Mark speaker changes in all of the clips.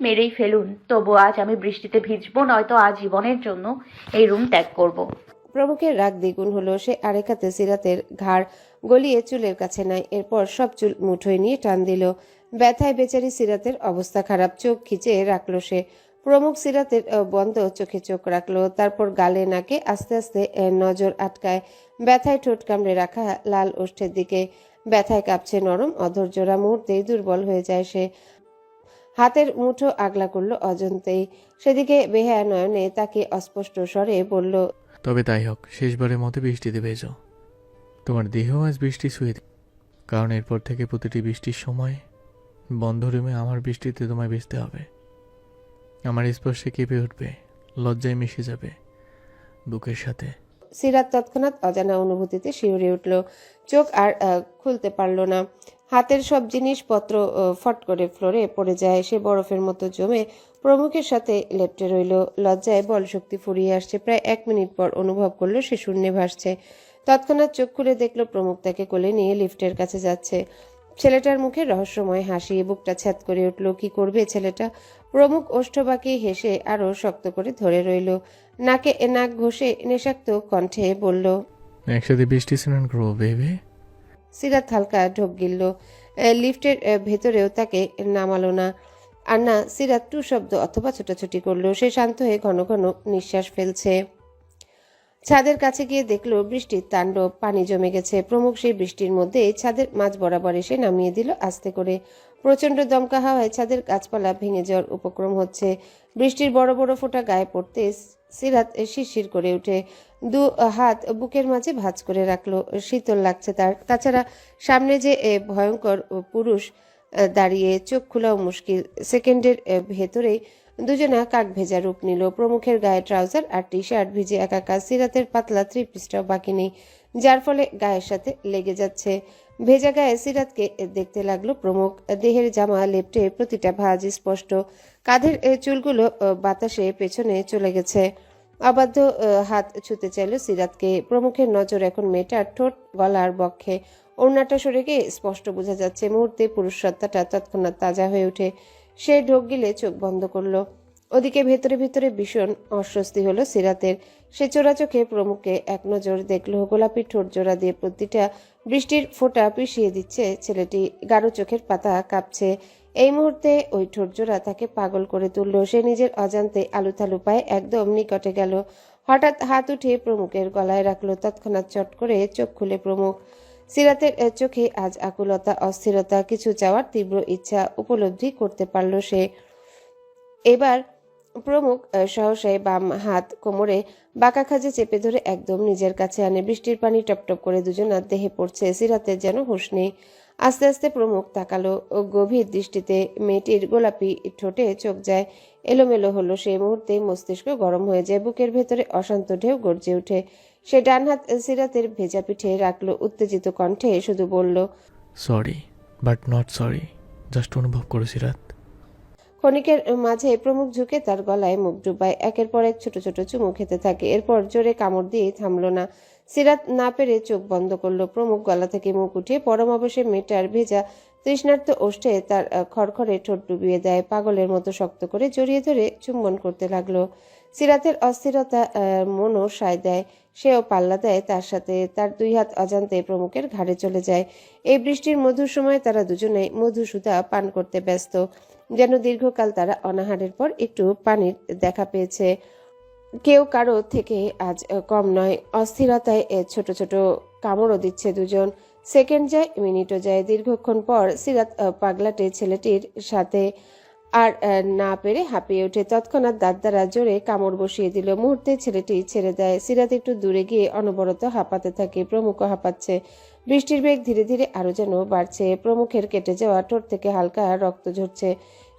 Speaker 1: মেরেই ফেলুন। তবু আজ আমি বৃষ্টিতে ভিজবো, নয়তো আজীবনের জন্য এই রুম ত্যাগ করব।
Speaker 2: প্রমুখের রাগ দ্বিগুণ হলো, সে আরেক হাতে সিরাতের ঘাড় গলিয়ে চুলের কাছে নাই এরপর সব চুল মুঠোয় নিয়ে টান দিল। ব্যথায় বেচারি সিরাতের অবস্থা খারাপ, চোখ খিচে রাখল সে। প্রমুখ সিরাতের বন্ধ চোখে চোখ রাখল। তারপর গালে নাকে আস্তে আস্তে নজর আটকায়। ব্যথায় ঠোঁট কামড়ে রাখা লাল ওষ্ঠের দিকে। ব্যথায় কাঁপছে নরম অধৈর্যরা, মুহূর্তেই দুর্বল হয়ে যায় সে। হাতের মুঠো আগলা করল অজন্তেই। সেদিকে বেহায়া নয়নে তাকে অস্পষ্ট স্বরে বলল
Speaker 3: তবে তাই হোক শেষবারের মতো বৃষ্টিতে ভেজো। তোমার দেহ আজ বৃষ্টি ছুঁয়ে কারণ এরপর থেকে প্রতিটি বৃষ্টির সময় বন্ধ রুমে আমার বৃষ্টিতে তোমায় বেচতে হবে। আমার স্পর্শে কেঁপে উঠবে লজ্জায় মিশে যাবে বুকের সাথে।
Speaker 2: সিরাত তৎক্ষণাৎ অজানা অনুভূতিতে শিউরে উঠল। চোখ আর খুলতে পারল না। হাতের সব জিনিসপত্র ফট করে ফ্লোরে পড়ে যায়। সে বরফের মতো জমে প্রমুখের সাথে লেপ্টে রইল। লজ্জায় বল শক্তি ফুরিয়ে আসছে। প্রায় এক মিনিট পর অনুভব করল সে শূন্যে ভাসছে। তৎক্ষণাৎ চোখ খুলে দেখল প্রমুখ তাকে কোলে নিয়ে লিফটের কাছে যাচ্ছে। ছেলেটার মুখে রহস্যময় হাসি, বুকটা ছ্যাদ করে উঠল। কি করবে ছেলেটা? প্রমুখ ওষ্ঠবাকি হেসে আরও শক্ত করে ধরে রইল। নাকে এ নাক ঘষে নেশাক্ত কণ্ঠে বলল,
Speaker 3: একসাথে বৃষ্টি স্নান করব ভেবে
Speaker 2: সিরাত হালকা ঢোক গিলল। লিফটের ভেতরেও তাকে নামালো না। আর না সিরাত টু শব্দ অথবা ছোটাছুটি করল। সে শান্ত হয়ে ঘন ঘন নিঃশ্বাস ফেলছে। ছাদের কাছে গিয়ে দেখল বৃষ্টির তাণ্ডব, পানি জমে গেছে। প্রমুখ সেই বৃষ্টির মধ্যে ছাদের মাঝ বরাবর এসে নামিয়ে দিল আস্তে করে। প্রচণ্ড দমকা হাওয়ায় ছাদের গাছপালা ভেঙে যাওয়ার উপক্রম হচ্ছে। বৃষ্টির বড় বড় ফোঁটা গায়ে পড়তে সিরাত শিরশির করে উঠে। দু হাত বুকের মাঝে ভাঁজ করে রাখল। শীতল লাগছে তার। তাছাড়া সামনে যে ভয়ঙ্কর পুরুষ দাঁড়িয়ে চোখ খোলাও মুশকিল। সেকেন্ডের ভেতরেই দুজনা কাক ভেজা রূপ নিল। প্রমুখের গায়ে ট্রাউজার আর টি শার্ট ভিজে একাকার সিরাতের পাতলা থ্রি পিসটাও বাকি নেই। যার ফলে গায়ের সাথে লেগে যাচ্ছে। ভেজা গায়ে সিরাতকে দেখতে লাগল প্রমুখ। দেহের জামা লেপটে প্রতিটা ভাঁজ স্পষ্ট। কাঁধের চুলগুলো বাতাসে পেছনে চলে গেছে। অবাধ্য হাত ছুতে চাইল সিরাতকে। প্রমুখের নজর এখন মেয়েটার ঠোঁট, গলার বক্ষে। ওড়নাটা সরে গিয়ে স্পষ্ট বোঝা যাচ্ছে, মুহূর্তে পুরুষ সত্তাটা তৎক্ষণাৎ তাজা হয়ে ওঠে। সে ঢোক গিলে চোখ বন্ধ করল। ওদিকে ভেতরে ভেতরে ভীষণ অস্বস্তি হলো সিরাতের। সে চোরা চোখে প্রমুখে এক নজর দেখল। গোলাপি ঠোঁট জোড়া দিয়ে প্রতিটা বৃষ্টির ফোঁটা পিষিয়ে দিচ্ছে ছেলেটি। গাঢ় চোখের পাতা কাঁপছে। এই মুহূর্তে ওই ঠোঁট জোড়া তাকে পাগল করে তুলল। সে নিজের অজান্তে আলুথালু পায়ে একদম নিকটে গেল। হঠাৎ হাত উঠে প্রমুখের গলায় রাখল। তৎক্ষণাৎ চট করে চোখ খুলে প্রমুখ। সিরাতের চোখে আজ আকুলতা, অস্থিরতা, কিছু চাওয়ার তীব্র ইচ্ছা উপলব্ধি করতে পারল সে। এবার প্রমুখ সহসায় বাম হাত কোমরে বাঁকা খাজে চেপে ধরে একদম নিজের কাছে আনে। বৃষ্টির পানি টপটপ করে দুজনার দেহে পড়ছে। সিরাতের যেন হুঁশ নেই। আস্তে আস্তে প্রমুখ তাকালো ও গভীর দৃষ্টিতে মেয়েটির গোলাপি ঠোঁটে চোখ যায়। এলোমেলো হলো সেই মুহূর্তে মস্তিষ্ক গরম হয়ে যায় বুকের ভেতরে অশান্ত ঢেউ গর্জে ওঠে। সে ডান হাত সিরাতের ভেজা পিঠে রাখল উত্তেজিত কণ্ঠে শুধু বলল
Speaker 3: sorry but not sorry just অনুভব করেছি সিরাত।
Speaker 2: ক্ষণিকের মাঝে প্রমুখ ঝুঁকে তার গলায় মুখ ডুবায় একের পর এক ছোট ছোট চুমু খেতে থাকে। এরপর জোরে কামড় দিয়ে থামলো না। সিরাত না পেরে চোখ বন্ধ করল। প্রমুখ গলা থেকে মুখ উঠিয়ে পরম অবশ্যই মেটার ভেজা তৃষ্ণার্ত ওষ্ঠে তার খড়খড়ে ঠোঁট ডুবিয়ে দেয়। পাগলের মতো শক্ত করে জড়িয়ে ধরে চুম্বন করতে লাগল। সিরাতের অস্থিরতা মনও সায় দেয়। সেও পাল্লা দেয় তার সাথে। তার দুই হাত অজান্তে প্রমুখের ঘাড়ে চলে যায়। এই বৃষ্টির মধুর সময় তারা দুজনেই মধুসূদা পান করতে ব্যস্ত। যেন দীর্ঘকাল তারা অনাহারের পর একটু পানির দেখা পেয়েছে। কেউ কারও থেকে আজ কম নয়। অস্থিরতায় ছোট ছোট কামড়ও দিচ্ছে দুজন। সেকেন্ড যায়, মিনিটও যায়। দীর্ঘক্ষণ পর সিরাত পাগলাটে ছেলেটির সাথে আর না পেরে হাঁপিয়ে ওঠে। তৎক্ষণাৎ দাঁত দ্বারা জোরে কামড় বসিয়ে দিল। মুহূর্তে ছেলেটি ছেড়ে দেয়। সিরাত একটু দূরে গিয়ে অনবরত হাঁপাতে থাকে। প্রমুখ হাঁপাচ্ছে। বৃষ্টির বেগ ধীরে ধীরে আরও যেন বাড়ছে। প্রমুখের কেটে যাওয়া ঠোঁট থেকে হালকা রক্ত ঝরছে।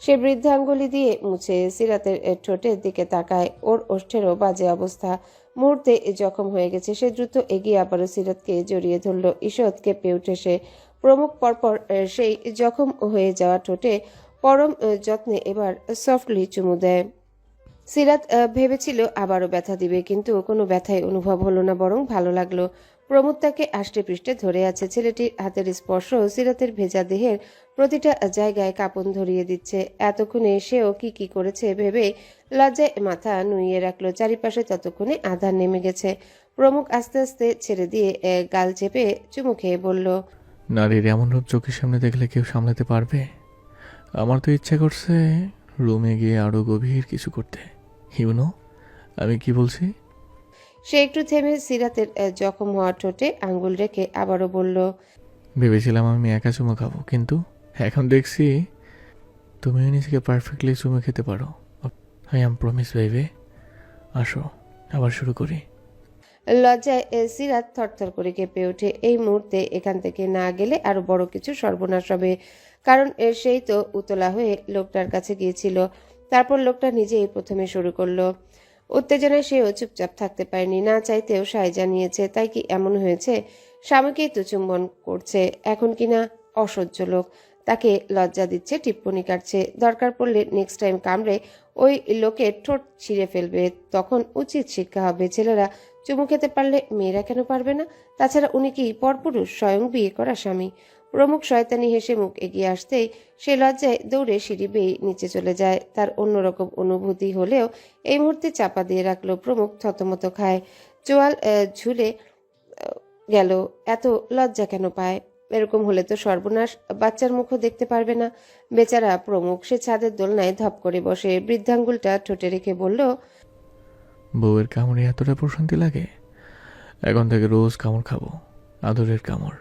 Speaker 2: সে বৃদ্ধাঙ্গুলি দিয়ে মুছে সিরাতের ঠোঁটের দিকে তাকায়। ওর ওষ্ঠেরও বাজে অবস্থা। মুহূর্তে জখম হয়ে গেছে। সে দ্রুত এগিয়ে আবারও সিরাতকে জড়িয়ে ধরল। ঈষৎ কেঁপে উঠে সে। প্রমুখ পরপর সেই জখম হয়ে যাওয়া ঠোঁটে পরম যত্নে এবার সফটলি চুমু দেয়। সিরাত ভেবেছিল আবারও ব্যথা দিবে, কিন্তু কোনো ব্যথাই অনুভব হলো না, বরং ভালো লাগল। প্রমোদ তাকে আষ্টে পৃষ্ঠে ধরে আছে। ছেলেটির হাতের স্পর্শ সিরাতের ভেজা দেহের প্রতিটা জায়গায় কাপন ধরিয়ে দিচ্ছে। এতক্ষণে সেও কি কি করেছে ভেবে লজ্জায় মাথা নুইয়ে রাখল। চারিপাশে ততক্ষণে আধার নেমে গেছে। প্রমুখ আস্তে আস্তে ছেড়ে দিয়ে গাল চেপে চুমু খেয়ে বলল
Speaker 3: নারীর এমন রূপ চোখের সামনে দেখলে কেউ সামলাতে পারবে? আমার তো ইচ্ছে করছে রুমে গিয়ে আরও গভীর কিছু করতে। ইউনো আমি কি বলছি?
Speaker 2: সে একটু থেমে সিরাতের জখম হওয়া ঠোঁটে আঙ্গুল রেখে আবারও বলল
Speaker 3: ভেবেছিলাম আমি একা চুমো খাব কিন্তু এখন দেখছি তুমিও নিজেকে পারফেক্টলি চুমো খেতে পারো। আই এম প্রমিস বেবে আসো, আবার শুরু করি।
Speaker 2: লজ্জায় সিরাত থরথর করে কেঁপে ওঠে। এই মুহূর্তে এখান থেকে না গেলে আরও বড় কিছু সর্বনাশ হবে। কারণ সেই তো উতলা হয়ে লোকটার কাছে গিয়েছিল। তারপর লোকটা নিজেই প্রথমে শুরু করল। উত্তেজনায় সেও চুপচাপ থাকতে পারেনি। না চাইতেও সায় জানিয়েছে, তাই কি এমন হয়েছে? স্বামীকেই তো চুম্বন করছে। এখন কিনা অসহ্য লোক। তাকে লজ্জা দিচ্ছে, টিপ্পনি কাটছে। দরকার পড়লে নেক্সট টাইম কামড়ে ওই লোকের ঠোঁট ছিঁড়ে ফেলবে। তখন উচিত শিক্ষা হবে। ছেলেরা চুমু খেতে পারলে মেয়েরা কেন পারবে না? তাছাড়া উনি কি পরপুরুষ, স্বয়ং বিয়ে করা স্বামী? প্রমুখ শয়তানি হেসে মুখ এগিয়ে আসতেই সে লজ্জায় দৌড়ে সিঁড়ি বেয়ে নিচে চলে যায়। তার অন্যরকম অনুভূতি হলেও এই মুহূর্তে চাপা দিয়ে রাখল প্রমুখ, থতমত খায়। চোয়াল ঝুলে গেল। এত লজ্জা কেন পায়? এরকম হলে তো সর্বনাশ। বাচ্চার মুখও দেখতে পারবে না। বেচারা প্রমুখ সে ছাদের দোলনায় ধপ করে বসে। বৃদ্ধাঙ্গুলটা ঠোঁটে রেখে বলল
Speaker 3: বউয়ের কামড়ে এতটা প্রশান্তি লাগে? এখন থেকে রোজ কামড় খাব। আদরের কামড়।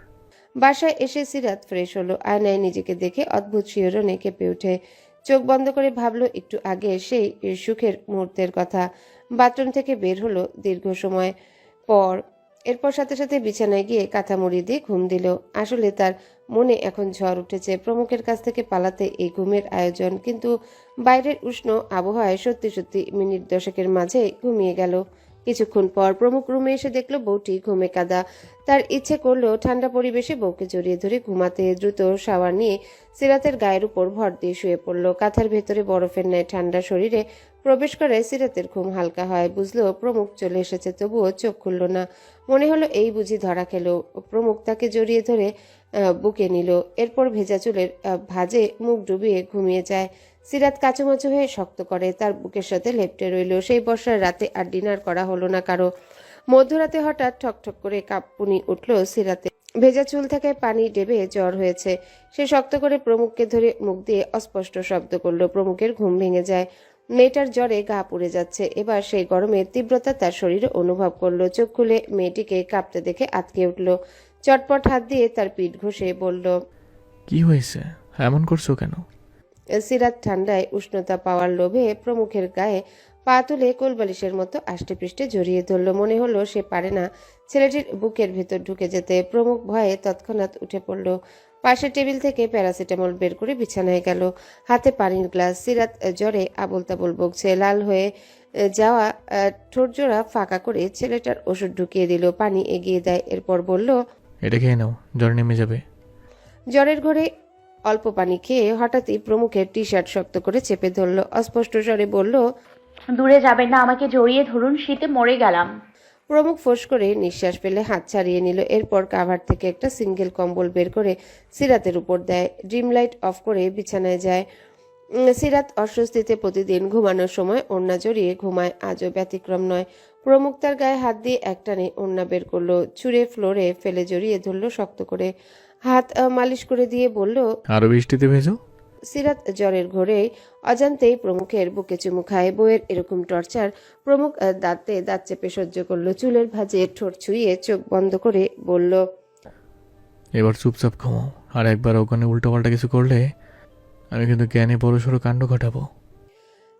Speaker 2: বাসায় এসে সিরাত ফ্রেশ হলো। আয়নায় নিজেকে দেখে অদ্ভুত শিহরণে কেঁপে উঠে চোখ বন্ধ করে ভাবলো একটু আগে সেই সুখের মুহূর্তের কথা। বাথরুম থেকে বের হলো দীর্ঘ সময়। পর এরপর সাথে সাথে বিছানায় গিয়ে কাঁথা মুড়ি দিয়ে ঘুম দিল। আসলে তার মনে এখন ঝড় উঠেছে। প্রমুখের কাছ থেকে পালাতে এই ঘুমের আয়োজন, কিন্তু বাইরের উষ্ণ আবহাওয়ায় সত্যি সত্যি মিনিট দশকের মাঝে ঘুমিয়ে গেল। কিছুক্ষণ পর প্রমুখ রুমে এসে দেখল বউটি ঘুমে কাদা। তার ইচ্ছে করল ঠান্ডা পরিবেশে বউকে জড়িয়ে ধরে ঘুমাতে দ্রুত শাওয়ার নিয়ে সিরাতের গায়ের উপর ভর দিয়ে শুয়ে পড়ল। কাঁথার ভেতরে বরফের ন্যায় ঠান্ডা শরীরে প্রবেশ করে সিরাতের ঘুম হালকা হয়। বুঝলো প্রমুখ চলে এসেছে, তবুও চোখ খুলল না। মনে হলো এই বুঝি ধরা খেলো। প্রমুখ তাকে জড়িয়ে ধরে বুকে নিল। এরপর ভেজা চুলের ভাজে মুখ ডুবিয়ে ঘুমিয়ে যায়। সিরাত কাচুমাচু হয়ে শক্ত করে তার বুকের সাথে লেপটে রইল। সেই বর্ষার রাতে আর ডিনার করা হলো না কারও। মধ্যরাতে হঠাৎ ঠকঠক করে কাঁপুনি উঠল সিরাতে। ভেজা চুল থেকে পানি ডেবে জ্বর হয়েছে। সে শক্ত করে প্রমুখকে ধরে মুখ দিয়ে অস্পষ্ট শব্দ করল। প্রমুখের ঘুম ভেঙে যায়। মেয়েটার জ্বরে গা পুড়ে যাচ্ছে। এবার সেই গরমের তীব্রতা তার শরীরে অনুভব করল। চোখ খুলে মেয়েটিকে কাঁপতে দেখে আটকে উঠল। চটপট হাত দিয়ে তার পিঠ ঘষে বলল,
Speaker 3: কি হয়েছে? এমন করছ কেন?
Speaker 2: সিরাত ঠান্ডায় উষ্ণতা পাওয়ার লোভে প্রমুখের গায়ে পা তুলে কোলবালিশের মতো আষ্টেপৃষ্টে জড়িয়ে ধরল। মনে হলো সে পারে না। ছেলেটির বুকের ভেতর ঢুকে যেতে প্রমুখ ভয়ে তৎক্ষণাৎ উঠে পড়ল। পাশের টেবিল থেকে প্যারাসিটামল বের করে বিছানায় গেল। হাতে পানির গ্লাস সিরাত জ্বরে আবল তাবল বকছে। লাল হয়ে যাওয়া ঠোঁটজোড়া ফাঁকা করে ছেলেটার ওষুধ ঢুকিয়ে দিল। পানি এগিয়ে দেয় এরপর বলল
Speaker 3: এটা খেয়ে নাও জ্বর নেমে যাবে।
Speaker 2: জ্বরের ঘরে অল্প পানি খেয়ে হঠাৎই প্রমুখের টি শার্ট শক্ত করে চেপে ধরল। অস্পষ্ট স্বরে বলল
Speaker 1: দূরে যাবেন না আমাকে জড়িয়ে ধরুন শীতে মরে গেলাম।
Speaker 2: প্রমুখ ফোঁস করে নিঃশ্বাস ফেলে হাত ছাড়িয়ে নিল। এরপর কাভার থেকে একটা সিঙ্গেল কম্বল বের করে সিরাতের উপর দেয়। ড্রিম লাইট অফ করে বিছানায় যায়। সিরাত অস্বস্তিতে প্রতিদিন ঘুমানোর সময় ওড়না জড়িয়ে ঘুমায় আজও ব্যতিক্রম নয়। প্রমুখ তার গায়ে হাত দিয়ে একটানে ওড়না বের করল ছুঁড়ে ফ্লোরে ফেলে জড়িয়ে ধরলো শক্ত করে। হাত মালিশ করে দিয়ে বলল
Speaker 3: আরও বৃষ্টিতে ভেজো।
Speaker 2: সিরাত জ্বরের ঘোরে অজান্তেই প্রমুখের বুকে চুমু খায়। বইয়ের এরকম টর্চার প্রমুখ দাঁতে দাঁত চেপে সহ্য করল। চুলের ভাঁজে ঠোঁট ছুঁয়ে চোখ বন্ধ করে বলল
Speaker 3: এবার চুপচাপ ঘুমাও। আর একবার ওখানে উল্টোপাল্টা কিছু করলে আমি কিন্তু জ্ঞানে বড়সড় কাণ্ড ঘটাবো।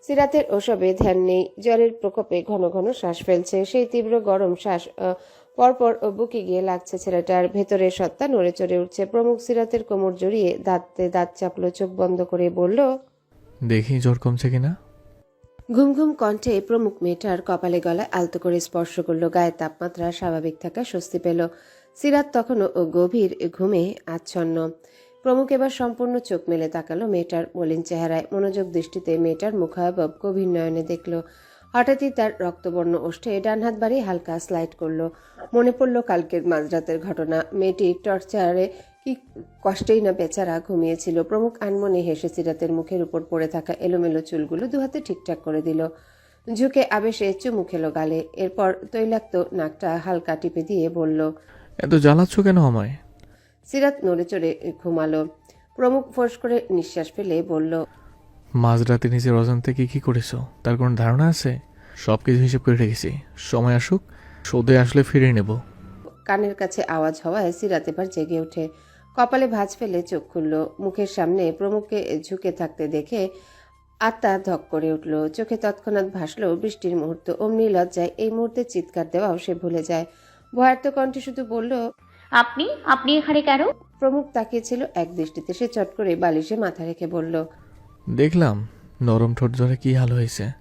Speaker 2: সিরাতের ওসবে ধ্যান নেই। জ্বরের প্রকোপে ঘন ঘন শ্বাস ফেলছে। সেই তীব্র গরম শ্বাস পরপর বুকে গিয়ে লাগছে ছেলেটার। ভেতরে সত্তা নড়ে চড়ে উঠছে। প্রমুখ সিরাতের কোমর জড়িয়ে দাঁতে দাঁত চাপলো চোখ বন্ধ করে বলল
Speaker 3: দেখি জ্বর কমছে কিনা।
Speaker 2: ঘুম ঘুম কণ্ঠে প্রমুখ মেয়েটার কপালে গলায় আলতো করে স্পর্শ করল। গায়ের তাপমাত্রা স্বাভাবিক থাকা স্বস্তি পেল। সিরাত তখনও ও গভীর ঘুমে আচ্ছন্ন। প্রমুখ এবার সম্পূর্ণ চোখ মেলে তাকালো মেয়েটার মলিন চেহারায়। মনোযোগ দৃষ্টিতে মেয়েটার মুখাবব গভীর নয়নে দেখল। হঠাৎই তার রক্তবর্ণ ওষ্ঠে ডান হাত বাড়িয়ে হালকা স্লাইড করল। মনে পড়ল কালকের মাঝরাতের ঘটনা। মেয়েটি টর্চারে কি কষ্টেই না বেচারা ঘুমিয়েছিল। প্রমুখ আনমনে হেসে সিরাতের মুখের উপর পড়ে থাকা এলোমেলো চুলগুলো দুহাতে ঠিকঠাক করে দিল। ঝুঁকে আবেশে চুমু খেলো গালে। এরপর তৈলাক্ত নাকটা হালকা টিপে দিয়ে বলল
Speaker 3: এত জ্বালাচ্ছ কেন আমায়?
Speaker 2: সিরাত নড়ে চড়ে ঘুমালো। প্রমুখ ফোঁস করে নিঃশ্বাস ফেলে বলল
Speaker 3: মাঝরাতে নিজের অজান্তে কি কি করেছ? তার কোনো ধারণা আছে? সব কিছু হিসেব করে রেখেছি। সময় আসুক সৌদে আসলে ফিরে নেব।
Speaker 2: কানের কাছে আওয়াজ হওয়ায় সিরাত এবার জেগে ওঠে। কপালে ভাঁজ ফেলে চোখ খুলল। মুখের সামনে প্রমুখকে ঝুঁকে থাকতে দেখে আত্মা ধক করে উঠল। চোখে তৎক্ষণাৎ ভাসল বৃষ্টির মুহূর্ত। অমনি লজ্জায় এই মুহূর্তে চিৎকার দেওয়াও সে ভুলে যায়। ভয়ার্ত কণ্ঠে শুধু বলল
Speaker 1: আপনি আপনি এখানে কেন?
Speaker 2: প্রমুখ তাকিয়েছিল এক দৃষ্টিতে। সে চট করে বালিশে মাথা রেখে বলল
Speaker 3: দেখলাম নরম ঠোঁট ধরে কি হাল হয়েছে।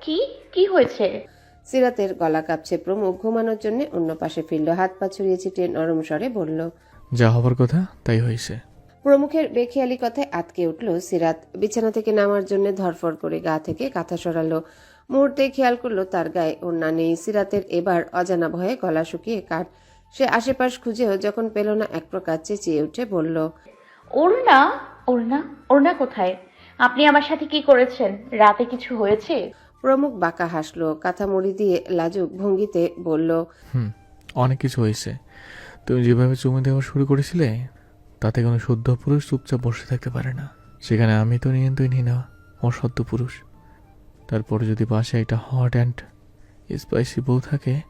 Speaker 1: কি? কি হয়েছে?
Speaker 2: সিরাতের গলা কাঁপছে প্রমুখ ঘুমানোর জন্য অন্য পাশে ফিরল হাত পা ছড়িয়ে ছিটিয়ে নরম স্বরে বলল
Speaker 3: যা হবার কথা তাই হয়েছে।
Speaker 2: প্রমুখের বেখেয়ালি কথায় আটকে উঠল সিরাত বিছানা থেকে নামার জন্য ধরফর করে গা থেকে কাঁথা সরালো। মুহূর্তে খেয়াল করল তার গায়ে ওড়না নেই। সিরাতের এবার অজানা ভয়ে গলা শুকিয়ে কাঠ সে আশেপাশ খুঁজেও যখন পেল না এক প্রকার চেঁচিয়ে উঠে বলল
Speaker 1: ওড়না? ওড়না? ওড়না কোথায়? আপনি আমার সাথে কি করেছেন? রাতে কিছু হয়েছে?
Speaker 2: প্রমুখ বাঁকা হাসলো কাঁথা মুড়ি দিয়ে লাজুক ভঙ্গিতে বলল
Speaker 3: হুম অনেক কিছু হয়েছে। তুমি যেভাবে চুমে দেওয়া শুরু করেছিলে তাতে কোনো শুদ্ধ পুরুষ চুপচাপ বসে থাকতে পারে না। সেখানে আমি তো নিয়ন্ত্রণই না অসত্য পুরুষ। তারপরে যদি পাশে একটা হট অ্যান্ড স্পাইসি বউ থাকে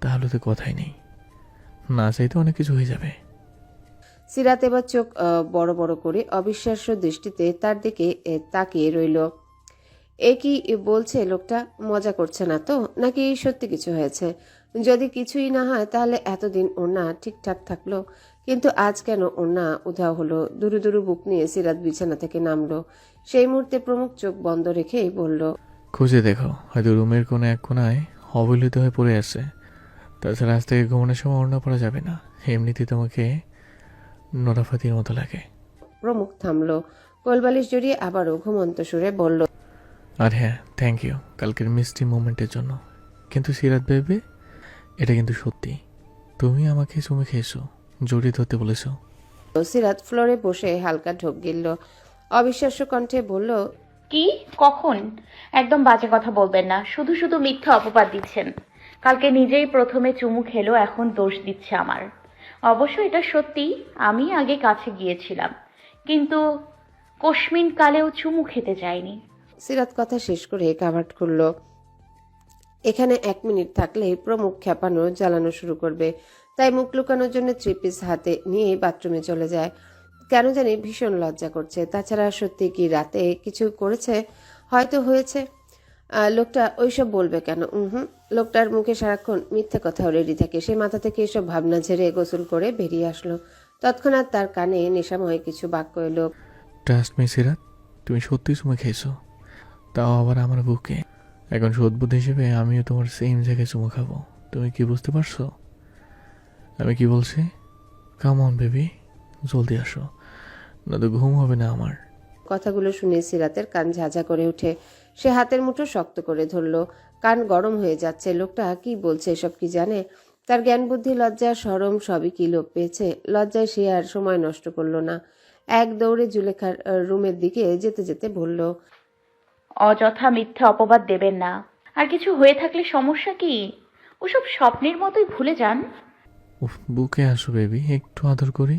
Speaker 3: তাহলে তো কথাই নেই। না চাইতে অনেক কিছু হয়ে যাবে।
Speaker 2: সিরাত এবার চোখ বড় বড় করে অবিশ্বাস্য দৃষ্টিতে তার দিকে তাকিয়ে রইল। এ কি বলছে লোকটা? মজা করছে না তো? নাকি সত্যি কিছু হয়েছে? যদি কিছুই না হয়, তাহলে এতদিন ওনা ঠিকঠাক থাকল। কিন্তু আজ কেন ওনা উধাও হলো? দুরু দুরু বুক নিয়ে সিরাত বিছানা থেকে নামলো। সেই মুহূর্তে প্রমুখ চোখ বন্ধ রেখেই বলল,
Speaker 3: খুঁজে দেখো, হয়তো রুমের কোনো এক কোনায় অবহেলিত হয়ে পড়ে আছে। তাছাড়া আজ থেকে ঘুমানোর সময় ওড়না পড়া যাবে না। এমনিতে তোমাকে নোরাফাতির মতো লাগে।
Speaker 2: প্রমুখ থামলো। কোলবালিশ জড়িয়ে আবারও ঘুমন্ত সুরে বলল
Speaker 3: আর হ্যাঁ থ্যাংক ইউ কালকের মিষ্টি মোমেন্টের জন্য। কিন্তু সিরাত ভেবে এটা কিন্তু সত্যি। তুমি আমাকে চুমে খেয়েছো জড়িয়ে ধরতে বলেছ।
Speaker 2: সিরাত ফ্লোরে বসে হালকা ঢোক গিলল। অবিশ্বাস্য কণ্ঠে বলল
Speaker 1: কি? কখন? একদম বাজে কথা বলবেন না শুধু শুধু মিথ্যা অপবাদ দিচ্ছেন। কালকে নিজেই প্রথমে চুমু খেলো এখন দোষ দিচ্ছে আমার। অবশ্য এটা সত্যি, আমি আগে কাছে গিয়েছিলাম। কিন্তু কশ্মিন কালেও চুমু খেতে যায়নি।
Speaker 2: সিরাত কথা শেষ করে কাভার্ট খুলল। এখানে এক মিনিট থাকলে প্রমুখ খ্যাপানো জ্বালানো শুরু করবে। তাই মুখ লুকানোর জন্য থ্রি পিস হাতে নিয়ে বাথরুমে চলে যায়। কেন জানি ভীষণ লজ্জা করছে। তাছাড়া সত্যি কি রাতে কিছু করেছে? হয়তো হয়েছে। লোকটা ওইসব বলবে কেন? হুম লোকটার মুখে সারাক্ষণ মিথ্যে কথা রেডি থাকে। সে মাথা থেকে এসব ভাবনা ঝেড়ে গোসল করে বেরিয়ে আসলো। তৎক্ষণাৎ তার কানে নেশাময় কিছু বাক্য এলো
Speaker 3: ট্রাস্ট মি সিরাত তুমি সত্যি চুমে খেয়েছো। তাও আবার আমার বুকে। এখন সদ্বুদ হিসেবে আমিও তোমার সেম জায়গায় চুমো খাব। তুমি কি বুঝতে পারছ? আমি কি বলছি? কাম অন বেবি জলদি আসো। না তো ঘুম হবে না আমার।
Speaker 2: কথাগুলো শুনে সিরাতের কান ঝাঝা করে উঠে সে হাতের মুঠো শক্ত করে ধরল। কান গরম হয়ে যাচ্ছে। লোকটা কি বলছে এসব কি জানে? তার জ্ঞান বুদ্ধি লজ্জা সরম সবই কি লোপ পেয়েছে? লজ্জায় সে আর সময় নষ্ট করল না। এক দৌড়ে জুলেখার রুমের দিকে যেতে যেতে বলল
Speaker 1: অযথা মিথ্যা অপবাদ দেবেন না। আর কিছু হয়ে থাকলে সমস্যা কি? ওসব স্বপ্নের মতোই ভুলে যান।
Speaker 3: উফ বুকে আসো বেবি একটু আদর করি।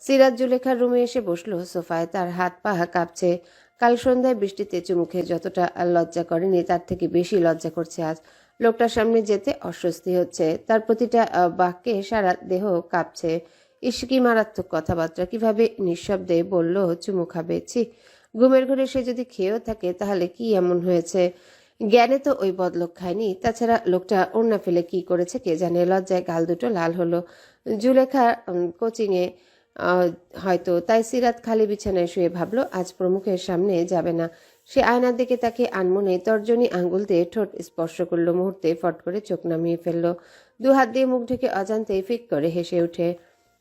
Speaker 2: সিরাজ জুলেখার রুমে এসে বসল। সোফায় তার হাত পা কাঁপছে। কাল সন্ধ্যায় বৃষ্টিতে চুমুখে যতটা লজ্জা করেনি, তার থেকে বেশি লজ্জা করছে আজ। লোকটার সামনে যেতে অস্বস্তি হচ্ছে। তার প্রতিটা বাক্যে সারা দেহ কাঁপছে। ইস, কি মারাত্মক কথাবার্তা, কীভাবে নিঃশব্দে বলল, চুমু খাবে, ছি, ঘুমের ঘরে সে যদি খেয়েও থাকে, তাহলে কি এমন হয়েছে? জ্ঞানে তো ওই বদলোক খায়নি। তাছাড়া লোকটা ওড়না ফেলে কি করেছে কে জানে? লজ্জায় গাল দুটো লাল হলো। জুলেখা কোচিংয়ে হয়তো তাই সিরাত খালি বিছানায় শুয়ে ভাবল, আজ প্রমুখের সামনে যাবে না। সে আয়নার দিকে তাকে আনমনে তর্জনী আঙ্গুল দিয়ে ঠোঁট স্পর্শ করল মুহূর্তে, ফট করে চোখ নামিয়ে ফেলল। দু হাত দিয়ে মুখ ঢেকে অজান্তে ফিক করে হেসে ওঠে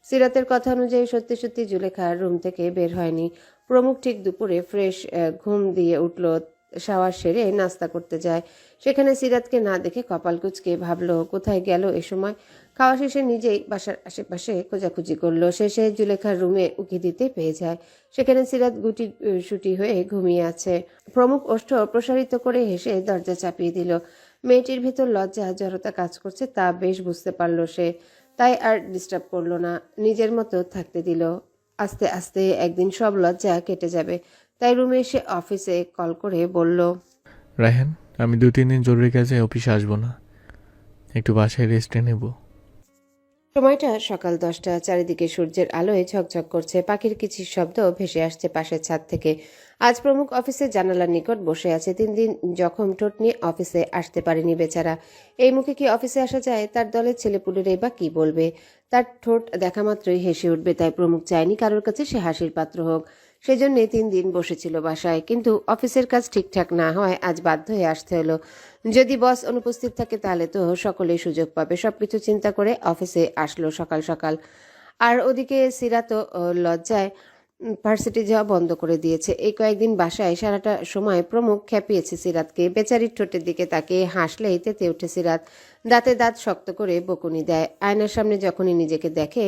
Speaker 2: সিরাতের কথা অনুযায়ী সত্যি সত্যি জুলেখা রুম থেকে বের হয়নি। প্রমুখ ঠিক দুপুরে ফ্রেশ ঘুম দিয়ে উঠল, শাওয়ার সেরে নাস্তা করতে যায়। সেখানে সিরাতকে না দেখে কপাল কুচকে ভাবলো, কোথায় গেল এ সময়? খাওয়া শেষে নিজেই বাসার আশেপাশে খোঁজাখুঁজি করল। শেষে জুলেখার রুমে উকি দিতে পেয়ে যায়। সেখানে সিরাত গুটি সুটি হয়ে ঘুমিয়ে আছে। প্রমুখ ওষ্ঠ প্রসারিত করে হেসে দরজা চাপিয়ে দিল। মেয়েটির ভিতর লজ্জা, জড়তা কাজ করছে তা বেশ বুঝতে পারল সে। তাই আর ডিস্টার্ব করল না। নিজের মতো থাকতে দিল। আস্তে আস্তে একদিন সব লজ্জা কেটে যাবে। তাই রুমে এসে অফিসে কল করে বলল,
Speaker 3: রায়হান, আমি দু তিন দিন জরুরি কাজে অফিসে আসব না। একটু বাসায় রেস্টে নেব।
Speaker 2: সময়টা সকাল দশটা, চারিদিকে সূর্যের আলোয় ঝকঝক করছে। পাখির কিছু শব্দ ভেসে আসছে পাশের ছাদ থেকে। আজ প্রমুখ অফিসে জানালার নিকট বসে আছে তিন দিন জখম ঠোঁট নিয়ে অফিসে আসতে পারেনি বেচারা। এই মুখে কি অফিসে আসা যায়? তার দলের ছেলেপুলেরাই বা কি বলবে? তার ঠোঁট দেখা মাত্রই হেসে উঠবে, তাই প্রমুখ চায়নি কারোর কাছে সে হাসির পাত্র হোক। সেজন্যে তিন দিন বসেছিল বাসায়, কিন্তু অফিসের কাজ ঠিকঠাক না হয় আজ বাধ্য হয়ে আসতে হলো। যদি বস অনুপস্থিত থাকে তাহলে তো সকলেই সুযোগ পাবে, সবকিছু চিন্তা করে অফিসে আসলো সকাল সকাল। আর ওদিকে সিরা তো লজ্জায় ভার্সিটি যাওয়া বন্ধ করে দিয়েছে। এই কয়েকদিন বাসায় সারাটা সময় প্রমুখ খ্যাপিয়েছে সিরাতকে। বেচারির ঠোঁটের দিকে তাকে হাসলেই তেতে উঠে সিরাত। দাঁতে দাঁত শক্ত করে বকুনি দেয়। আয়নার সামনে যখনই নিজেকে দেখে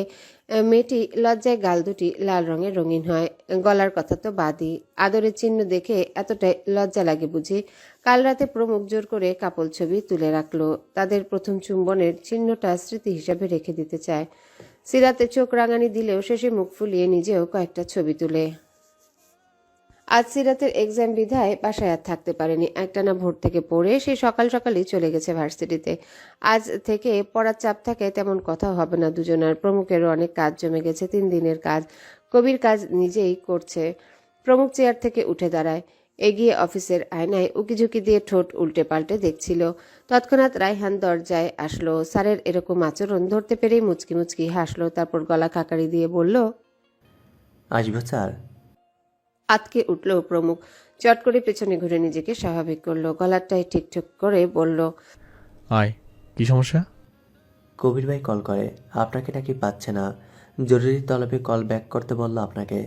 Speaker 2: মেয়েটি লজ্জায় গাল দুটি লাল রঙের রঙিন হয়। গলার কথা তো বাদই। আদরের চিহ্ন দেখে এতটাই লজ্জা লাগে বুঝি। কাল রাতে প্রমুখ জোর করে কাপল ছবি তুলে রাখল। তাদের প্রথম চুম্বনের চিহ্নটা স্মৃতি হিসাবে রেখে দিতে চায়। সিরাতে চোখ রাঙানি দিলেও শেষে মুখ ফুলিয়ে নিজেও কয়েকটা ছবি তুলে। আজ সিরাতের এক্সাম বিধায় বাসায় আর থাকতে পারেনি। একটানা ভোর থেকে পড়ে সে সকাল সকালই চলে গেছে ভার্সিটিতে। আজ থেকে পড়ার চাপ থাকে, তেমন কথা হবে না দুজনের। প্রমুখেরও অনেক কাজ জমে গেছে, তিন দিনের কাজ। কবির কাজ নিজেই করছে। প্রমুখ চেয়ার থেকে উঠে দাঁড়ায়। এগিয়ে অফিসের আয়নায় উকিঝুঁকি দিয়ে ঠোঁট উল্টে পাল্টে দেখছিল। তৎক্ষণাৎ রায়হান দরজায় আসলো। স্যারের এরকম আচরণ ধরতে পেরেই মুচকি মুচকি হাসলো। তারপর গলা খাকারি দিয়ে বলল,
Speaker 4: আসব স্যার।
Speaker 2: আতকে উঠল প্রমুখ। চট করে পেছনে ঘুরে নিজেকে স্বাভাবিক করল। গলাটাই ঠিকঠাক করে বলল
Speaker 3: আয় কি সমস্যা?
Speaker 4: কবির ভাই কল করে আপনাকে নাকি পাচ্ছে না। জরুরি তলবে কল ব্যাক করতে বলল আপনাকে।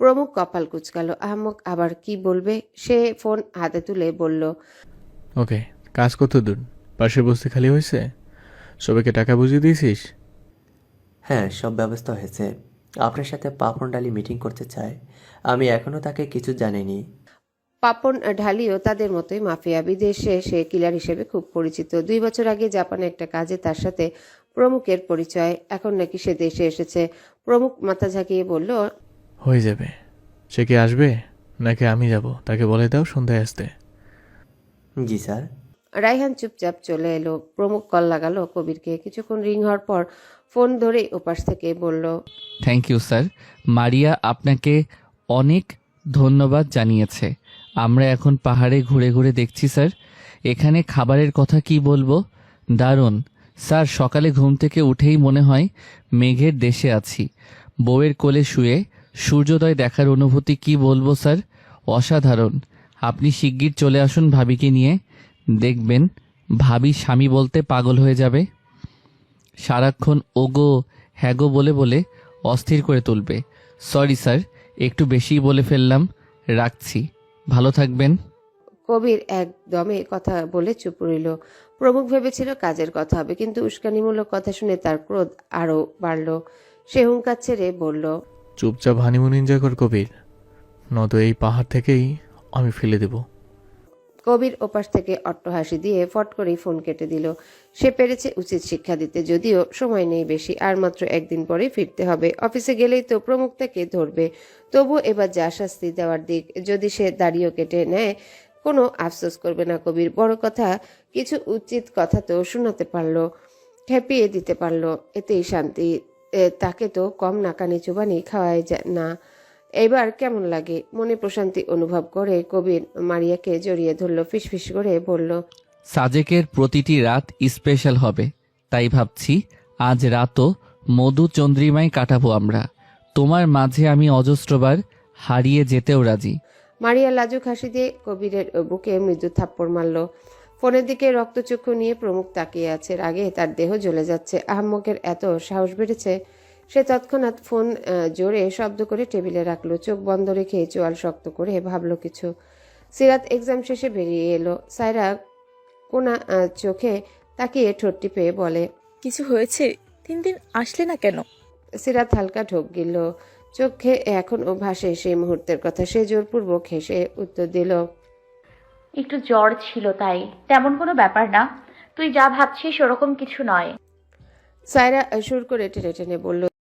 Speaker 2: প্রমুখ কপাল কুচকালো। আহমক আবার কি বলবে? সে ফোন হাতে তুলে বলল
Speaker 3: ওকে কাজ কত দূর? পাশের বস্তি খালি হয়েছে? সবাইকে টাকা বুঝিয়ে দিয়েছিস?
Speaker 4: হ্যাঁ সব ব্যবস্থা হয়েছে। আপনার সাথে পাপন ডালি মিটিং করতে চায়। আমি এখনও তাকে কিছু জানিনি
Speaker 2: পাপন ঢালিও তাদের মতোই মাফিয়া। বিদেশে সে কিলার হিসেবে খুব পরিচিত। দুই বছর আগে জাপানে একটা কাজে তার সাথে প্রমুখের পরিচয়। এখন নাকি সে দেশে এসেছে। প্রমুখ মাথা ঝাঁকিয়ে বলল
Speaker 3: হয়ে যাবে। সে কি আসবে? নাকি আমি যাব? তাকে বলে দাও সন্ধ্যায় আসতে।
Speaker 4: জি স্যার।
Speaker 2: রায়হান চুপচাপ চলে এলো। প্রমুখ কল লাগালো কবিরকে। কিছুক্ষণ রিং হওয়ার পর ফোন ধরে ওপাশ থেকে বলল
Speaker 5: থ্যাংক ইউ স্যার মারিয়া আপনাকে অনেক ধন্যবাদ জানিয়েছে। আমরা এখন পাহাড়ে ঘুরে ঘুরে দেখছি স্যার এখানে খাবারের কথা কি বলব? দারুণ। স্যার, সকালে ঘুম থেকে উঠেই মনে হয় মেঘের দেশে আছি। বউয়ের কোলে শুয়ে সূর্যোদয় দেখার অনুভূতি কি বলব স্যার অসাধারণ। আপনি শিগগির চলে আসুন ভাবিকে নিয়ে। দেখবেন, ভাবি স্বামী বলতে পাগল হয়ে যাবে। সারাক্ষণ ওগো হ্যাগো বলে বলে অস্থির করে তুলবে। সরি স্যার একটু বেশিই বলে ফেললাম। রাখছি। ভালো থাকবেন।
Speaker 2: কবির একদমে কথা বলে চুপ রইল। প্রমুখ ভেবেছিল কাজের কথা হবে কিন্তু উস্কানিমূলক কথা শুনে তার ক্রোধ আরও বাড়ল। সে হুঙ্কার ছেড়ে বলল
Speaker 3: চুপচাপ হানিমুন এনজয় কর কবির। নয়তো এই পাহাড় থেকেই আমি ফেলে দেব।
Speaker 2: কবির ওপাশ থেকে অট্টহাসি দিয়ে ফট করেই ফোন কেটে দিল। সে পেরেছে উচিত শিক্ষা দিতে, যদিও সময় নেই বেশি, আর মাত্র একদিন পরে ফিরতে হবে। অফিসে গেলেই তো প্রমুখ তাকে ধরবে। তবু এবার যা শাস্তি দেওয়ার দিক, যদি সে দাড়িও কেটে নেয়, কোনো আফসোস করবে না কবির। বড় কথা, কিছু উচিত কথা তো শোনাতে পারল, খেপিয়ে দিতে পারল। এতেই শান্তি তাকে তো কম নাকানি চুবানি খাওয়াই যায় না। এবার কেমন লাগে? মনে প্রশান্তি অনুভব করে কবির মারিয়াকে জড়িয়ে ধরলো ফিসফিস করে বলল
Speaker 5: সাজেকের প্রতিটি রাত স্পেশাল হবে। তাই ভাবছি আজ রাতও মধু চন্দ্রিমায় কাটাবো আমরা। তোমার মাঝে আমি অজস্রবার হারিয়ে যেতেও রাজি।
Speaker 2: মারিয়া লাজুক হাসি দিয়ে কবিরের বুকে মৃদু থাপ্পড় মারল। ফোনের দিকে রক্তচক্ষু নিয়ে প্রমুখ তাকিয়ে আছে। আগে তার দেহ জ্বলে যাচ্ছে। আহম্মকের এত সাহস বেড়েছে সে তৎক্ষণাৎ ফোন জোরে শব্দ করে টেবিলে রাখল চোখ বন্ধ রেখে চোয়াল শক্ত করে ভাবলো কিছু। সিরাত এক্সাম শেষে বেরিয়ে এলো। সায়রা কোনা চোখে তাকিয়ে ঠোঁট টিপে বলে
Speaker 6: কিছু হয়েছে? তিন দিন আসলে না কেন?
Speaker 2: সিরাত হালকা ঢোক গিলল। চোখে এখন ও ভাসে সেই মুহূর্তের কথা সে জোরপূর্বক হেসে উত্তর দিল
Speaker 1: একটু জ্বর ছিল তাই। তেমন কোনো ব্যাপার না। তুই যা ভাবছিস ওরকম কিছু নয়।
Speaker 2: সায়রা সুর করে টেনে টেনে বলল